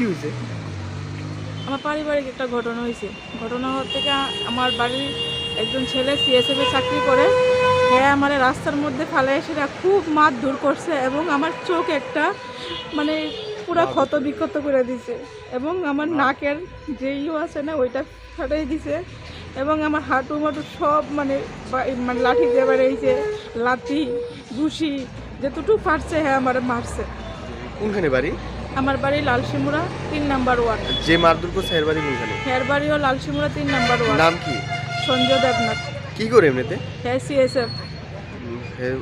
কি হয়েছে আমার পারিবারিক একটা ঘটনা হয়েছে ঘটনা হওয়ার থেকে আমার বাড়ির একজন ছেলে সিএসএফ এ চাকরি করে। হ্যাঁ আমার রাস্তার মধ্যে ফেলে সেটা খুব মার দূর করছে এবং আমার চোখ একটা মানে পুরো ক্ষত বিক্ষত করে দিছে এবং আমার নাকের যে আছে না ওইটা ফাটাই দিছে এবং আমার হাঁটু মাটু সব মানে মানে লাঠি দিয়ে বেড়েছে লাঠি ঘুষি যেতটুকু পারছে হ্যাঁ আমার মারছে। কোনখানে বাড়ি? আমার বাড়ি লালসিমুরা তিন নাম্বার ওয়ার্ড। যে মারধর করছে এর বাড়ি কোনখানে? হের বাড়িও লালসিমুরা তিন নাম্বার ওয়ার্ড। নাম কি? সঞ্জয় দেবনাথ। কি করে এমনিতে? হ্যাঁ সিএসএফ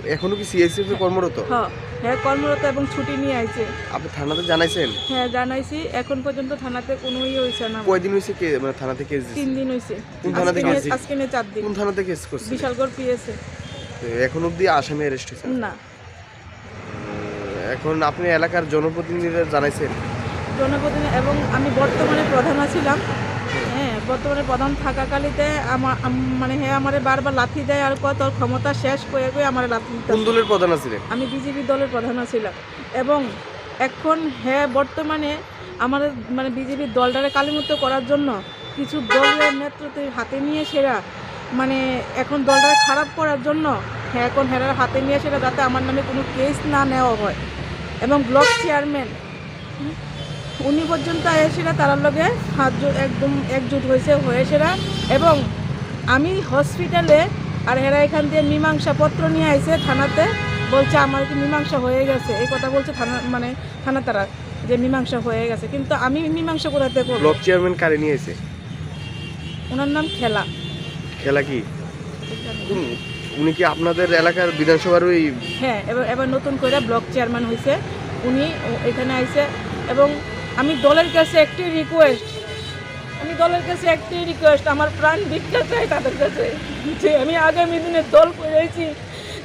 এখনও কি সিএসএফ এ কর্মরত? হ্যাঁ হ্যাঁ কর্মরত এবং ছুটি নিয়ে আইছে। আপনি থানাতে জানাইছেন? হ্যাঁ জানাইছি। এখন পর্যন্ত থানাতে কোনো ইয়ে হয়েছে না। কয়দিন হয়েছে কে মানে থানাতে কেস তিন দিন হয়েছে কোন থানা থেকে আজকে? নিয়ে- চার দিন। কোন থানাতে কেস করছে? বিশালগড় পিএসএ এখন অবধি আসামি অ্যারেস্ট হয়েছে? না। এখন আপনি এলাকার জনপ্রতিনিধিরা জানাইছেন? জনপ্রতিনিধি এবং আমি বর্তমানে প্রধান আছিলাম। হ্যাঁ বর্তমানে প্রধান থাকাকালিতে আমার মানে হ্যাঁ আমারে বারবার লাথি দেয় আর কত ক্ষমতা শেষ করে করে আমার লাথি কোন দলের প্রধান ছিলেন আমি বিজেপি দলের প্রধান আছিলাম। এবং এখন হ্যাঁ বর্তমানে আমার মানে বিজেপির দলটারে কালিমুক্ত করার জন্য কিছু দলের নেতৃত্ব হাতে নিয়ে সেরা মানে এখন দলটাকে খারাপ করার জন্য হ্যাঁ এখন হেরার হাতে নিয়ে সেরা যাতে আমার নামে কোনো কেস না নেওয়া হয়। এবং ব্লক চেয়ারম্যান উনি পর্যন্ত এসেরা তার লগে হাত একদম একজুট হয়েছে হয়েছেরা এবং আমি হসপিটালে আর এরা এখান দিয়ে মীমাংসা পত্র নিয়ে আইছে থানাতে বলছে আমার কি মীমাংসা হয়ে গেছে। এই কথা বলছে থানা মানে থানা তারা যে মীমাংসা হয়ে গেছে। কিন্তু আমি মীমাংসা কোথাতে করব ব্লক চেয়ারম্যান কারে নিয়ে এসে ওনার নাম খেলা। খেলা কি? উনি কি আপনাদের এলাকার বিধানসভার ওই হ্যাঁ এবার এবার নতুন করে ব্লক চেয়ারম্যান হয়েছে উনি এখানে আইছে এবং আমি দলের কাছে একটি রিকোয়েস্ট আমি দলের কাছে একটি রিকোয়েস্ট আমার প্রাণ ভিক্ষা চাই তাদের কাছে। যে আমি আগামী দিনে দল করেছি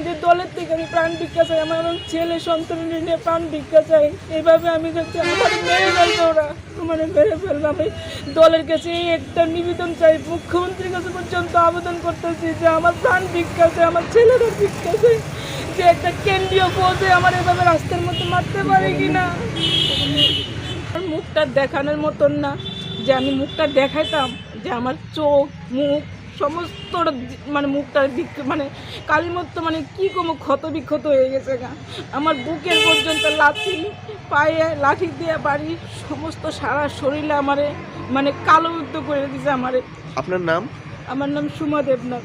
যে দলের থেকে আমি প্রাণ ভিক্ষা চাই, আমার ছেলে সন্তান নিয়ে প্রাণ ভিক্ষা চাই। এইভাবে আমি দেখছি আমার মেরে ফেলবে ওরা আমার মেরে ফেলবে। আমি দলের কাছে এই একটা নিবেদন চাই, মুখ্যমন্ত্রীর কাছে পর্যন্ত আবেদন করতেছি যে আমার প্রাণ ভিক্ষা চাই, আমার ছেলেরও ভিক্ষা চাই। যে একটা কেন্দ্রীয় পদে আমার এভাবে রাস্তার মধ্যে মারতে পারে কিনা। আমার মুখটা দেখানোর মতন না, যে আমি মুখটা দেখাইতাম যে আমার চোখ, মুখ সমস্ত মানে মুখটা বিক- মানে কালী মতো মানে কী কোনো ক্ষত বিক্ষত হয়ে গেছে গা। আমার বুকের পর্যন্ত লাঠি পায়ে লাঠি দিয়ে বাড়ি সমস্ত সারা শরীরে আমারে মানে কালো উদ্যোগ করে দিয়েছে আমারে। আপনার নাম? আমার নাম সুমা দেবনাথ।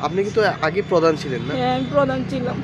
আপনি কিন্তু আগে প্রধান ছিলেন না? হ্যাঁ আমি প্রধান ছিলাম।